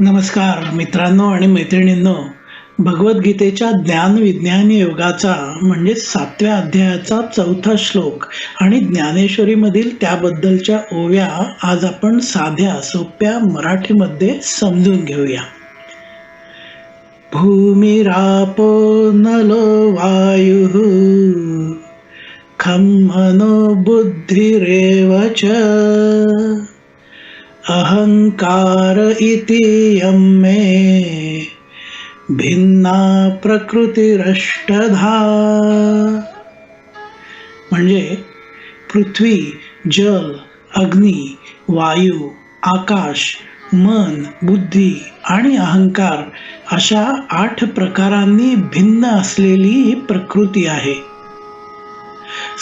नमस्कार मित्रांनो आणि मैत्रिणींनो भगवद्गीतेच्या ज्ञान विज्ञान योगाचा म्हणजे सातव्या अध्यायाचा चौथा श्लोक आणि ज्ञानेश्वरीमधील त्याबद्दलच्या ओव्या आज आपण साध्या सोप्या मराठीमध्ये समजून घेऊया. भूमिरापो नलो वायु खम्मनो बुद्धिरेव च। अहंकार इति यं मे भिन्ना प्रकृतिरष्टधा। म्हणजे पृथ्वी जल अग्नी वायू आकाश मन बुद्धी आणि अहंकार अशा आठ प्रकारांनी भिन्न असलेली ही प्रकृती आहे.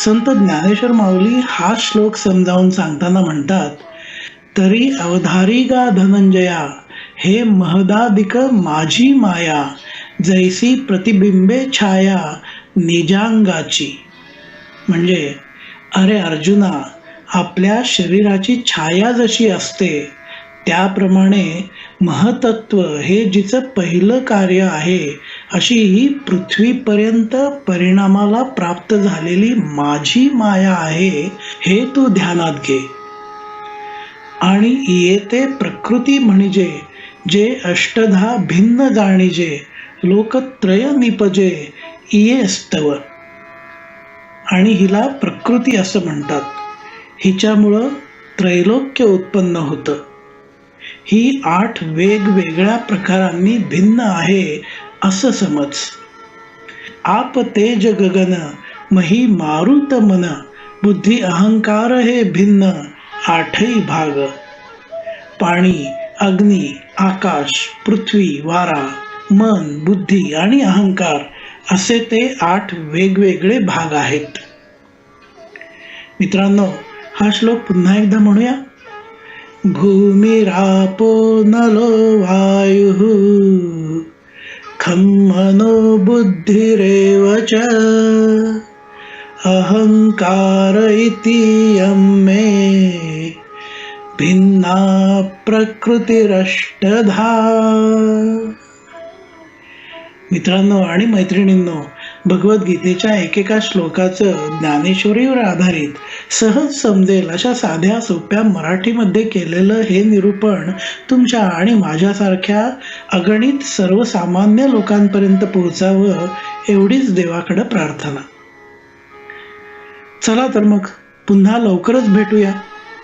संत ज्ञानेश्वर माऊली हा श्लोक समजावून सांगताना म्हणतात तरी अवधारी गा धनंजया हे महदादिक माझी माया जैसी प्रतिबिंबे छाया निजांगाची. म्हणजे अरे अर्जुना आपल्या शरीराची छाया जशी असते त्याप्रमाणे महतत्व हे जिचं पहिलं कार्य आहे अशी ही पृथ्वीपर्यंत परिणामाला प्राप्त झालेली माझी माया आहे हे तू ध्यानात घे. आणि येते प्रकृती म्हणजे जे अष्टधा भिन्न जाणीजे लोकत्रय निपजे इये स्तव. आणि हिला प्रकृती असं म्हणतात. हिच्यामुळं त्रैलोक्य उत्पन्न होतं. ही आठ वेगवेगळ्या प्रकारांनी भिन्न आहे असं समज. आप तेज गगन मही मारुत मन बुद्धी अहंकार हे भिन्न आठही भाग. पाणी अग्नी आकाश पृथ्वी वारा मन बुद्धी आणि अहंकार असे ते आठ वेगवेगळे भाग आहेत. मित्रांनो हा श्लोक पुन्हा एकदा म्हणूया. भूमिरापो नलो वायु खं मनो बुद्धिरेव च अहंकार इति यं मे। भिन्ना प्रकृतिरष्टधा. मित्रांनो आणि मैत्रिणींनो भगवद्गीतेच्या एकेका श्लोकाचं ज्ञानेश्वरीवर आधारित सहज समजेल अशा साध्या सोप्या मराठीमध्ये केलेलं हे निरूपण तुमच्या आणि माझ्यासारख्या अगणित सर्वसामान्य लोकांपर्यंत पोहोचावं एवढीच देवाकडं प्रार्थना. चला तर मग पुन्हा लवकरच भेटूया.